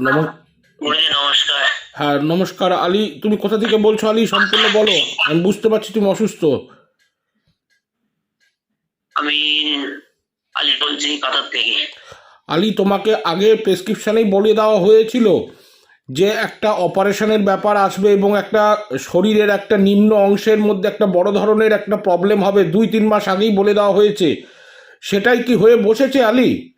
নমস্কার। হ্যাঁ নমস্কার আলী। তুমি কোথা থেকে বলছো আলী? সম্পূর্ণ বলো। আমি বুঝতে পারছি তুমি অসুস্থ। আমি আলী বলছি কাতার থেকে। আলী তোমাকে আগে প্রেসক্রিপশানেই বলে দেওয়া হয়েছিল যে একটা অপারেশনের ব্যাপার আসবে এবং একটা শরীরের একটা নিম্ন অংশের মধ্যে একটা বড় ধরনের একটা প্রবলেম হবে দুই তিন মাস আগেই বলে দেওয়া হয়েছে। সেটাই কি হয়ে বসেছে আলী?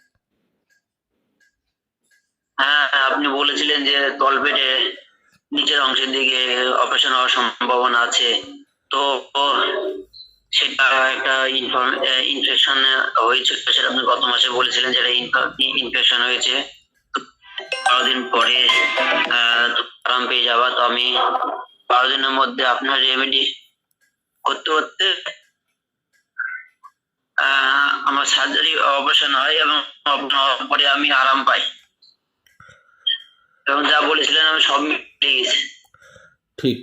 হ্যাঁ আপনি বলেছিলেন যে তলপেটে নিচের অংশের দিকে অপারেশন হওয়ার সম্ভাবনা আছে। তো সেটা একটা ইনফেকশন হয়েছে, সেটা আপনি গত মাসে বলেছিলেন যেটা ইনফেকশন হয়েছে। বারো দিন পরে আরাম পেয়ে যাওয়া। তো আমি বারো দিনের মধ্যে আপনার রেমেডি করতে করতে আমার সার্জারি অপারেশন হয় এবং পরে আমি আরাম পাই। এবং যা বলেছিলেন আমি সব মিলে গেছে। ঠিক।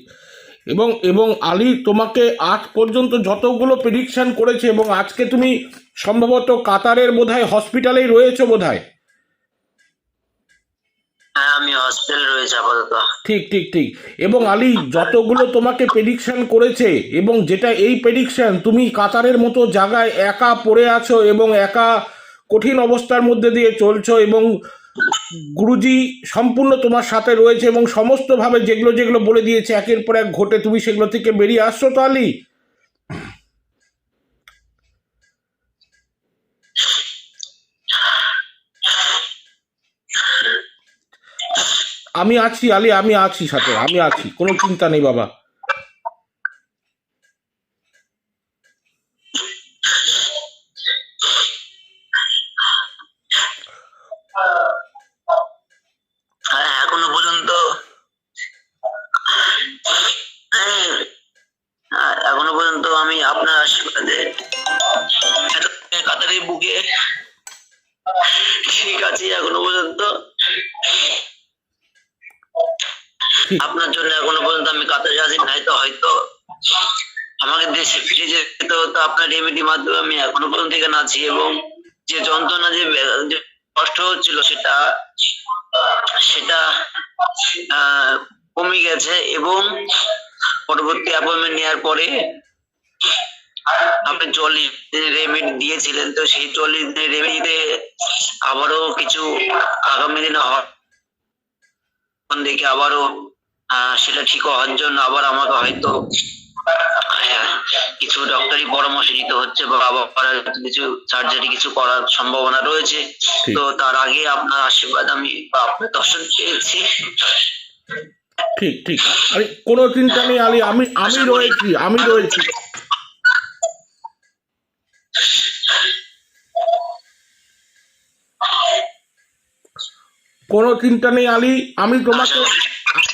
এবং এবং আলী তোমাকে আজ পর্যন্ত যতগুলো প্রেডিকশন করেছে এবং আজকে তুমি সম্ভবত কাতারের বোধহয় হসপিটালেই রয়েছো বোধহয়? হ্যাঁ আমি হসপিটালে রয়েছে আপাতত। ঠিক ঠিক ঠিক। এবং আলী যতগুলো তোমাকে প্রেডিকশন করেছে এবং যেটা এই প্রেডিকশন তুমি কাতারের মতো জায়গায় একা পড়ে আছো এবং একা কঠিন অবস্থার মধ্যে দিয়ে চলছো এবং গুরুজি সম্পূর্ণ তোমার সাথে রয়েছে এবং সমস্তভাবে যেগুলো যেগুলো বলে দিয়েছে, একের পর এক ঘটে তুমি সেগুলো থেকে বেরিয়ে আসছো তো আলী? আমি আছি আলী, আমি আছি সাথে, আমি আছি, কোনো চিন্তা নেই বাবা হ্যাঁ এখনও পর্যন্ত হ্যাঁ, এখনও পর্যন্ত আমি আপনার আশীর্বাদে এতদিনের কাতারে বুকে। ঠিক আছে এখনও পর্যন্ত। আপনার জন্য এখনও পর্যন্ত আমি কাতারে আছি নাই তো হয়তো আমাকে দেশে ফিরে যেতে হতো। আপনার রেমেডি মাধ্যমে আমি এখনও পর্যন্ত এখানে আছি এবং যে যন্ত্রণা যে কষ্ট হচ্ছিল সেটা সেটা আহ, কমে গেছে এবং পরবর্তী অ্যাপয়েন্টমেন্ট নেওয়ার পরে আপনি চল্লিশ দিনের রেমেডি দিয়েছিলেন তো সেই চল্লিশ দিনের রেমেডিতে আবারও কিছু আগামী দিনে দেখে আবারও সেটা ঠিক হওয়ার জন্য আবার আমাকে হয়তো কিছু ডক্টরি পরামর্শ নিতে হচ্ছে বা আবার কিছু সার্জারি কিছু করার সম্ভাবনা রয়েছে। তো তার আগে আপনার আশীর্বাদ আমি আপনার দর্শন পেয়েছি। ঠিক ঠিক। আরে কোনো চিন্তা নেই আলী আমি আমি রয়েছি আমি রয়েছি। কোনো চিন্তা নেই আলী, আমি তোমাকে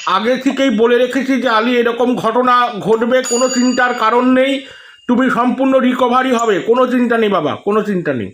আগে থেকেই বলে রেখেছি যে আলী, এরকম ঘটনা ঘটবে, কোনো চিন্তার কারণ নেই। তুমি সম্পূর্ণ রিকভারি হবে। কোনো চিন্তা নেই বাবা, কোনো চিন্তা নেই।